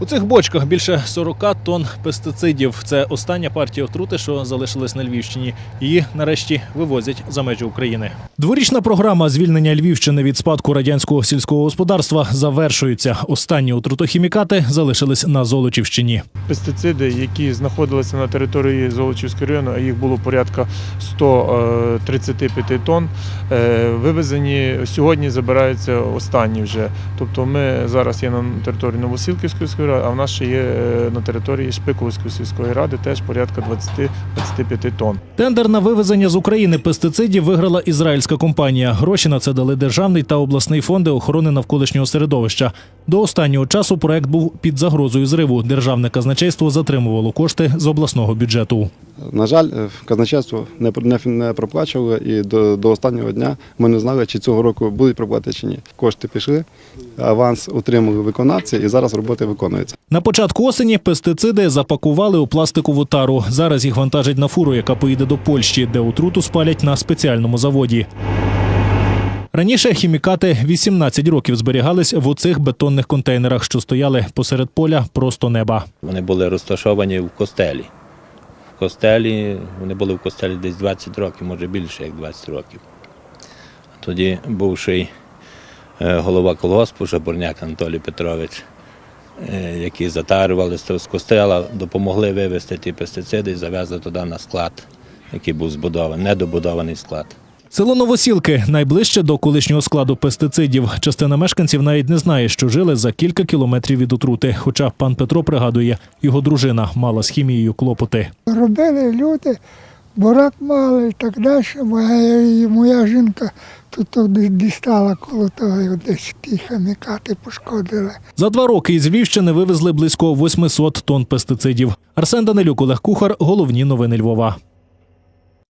У цих бочках більше 40 тонн пестицидів. Це остання партія отрути, що залишилась на Львівщині. Її нарешті вивозять за межі України. Дворічна програма звільнення Львівщини від спадку радянського сільського господарства завершується. Останні отрутохімікати залишились на Золочівщині. пестициди, які знаходилися на території Золочівського району, а їх було порядка 135 тонн. е, Вивезені сьогодні забираються останні вже. Тобто ми зараз є на території Новосілківської ради, а в нас ще є е, на території Шпиковської сільської ради теж порядка 20-25 тонн. Тендер на вивезення з України пестицидів виграла ізраїльська компанія. Гроші на це дали державний та обласний фонди охорони навколишнього середовища. До останнього часу проект був під загрозою зриву. Державне казначейство затримувало кошти з обласного бюджету. На жаль, е, казначейство не, не, не проплачувало і до, до останнього дня ми не знали, чи цього року будуть проплати чи ні. Кошти пішли, аванс отримали виконавці і зараз роботи виконуються. На початку осені пестициди запакували у пластикову тару. Зараз їх вантажать на фуру, яка поїде до Польщі, де отруту спалять на спеціальному заводі. Раніше хімікати 18 років зберігались в оцих бетонних контейнерах, що стояли посеред поля просто неба. Вони були розташовані в костелі. Костелі, вони були в костелі десь 20 років, може більше, як 20 років. Тоді бувший е, голова колгоспу Жабурняк Анатолій Петрович, е, які затарювали з костела, допомогли вивезти ті пестициди і завезли туди на склад, який був збудований, недобудований склад. Село Новосілки найближче до колишнього складу пестицидів. Частина мешканців навіть не знає, що жили за кілька кілометрів від отрути. Хоча пан Петро пригадує, його дружина мала з хімією клопоти. Робили люди, бурак мали і так далі. Моя, моя жінка тут дістала коло того, і десь ті хімікати пошкодили. За два роки із Львівщини вивезли близько 800 тонн пестицидів. Арсен Данилюк, Олег Кухар. Головні новини Львова.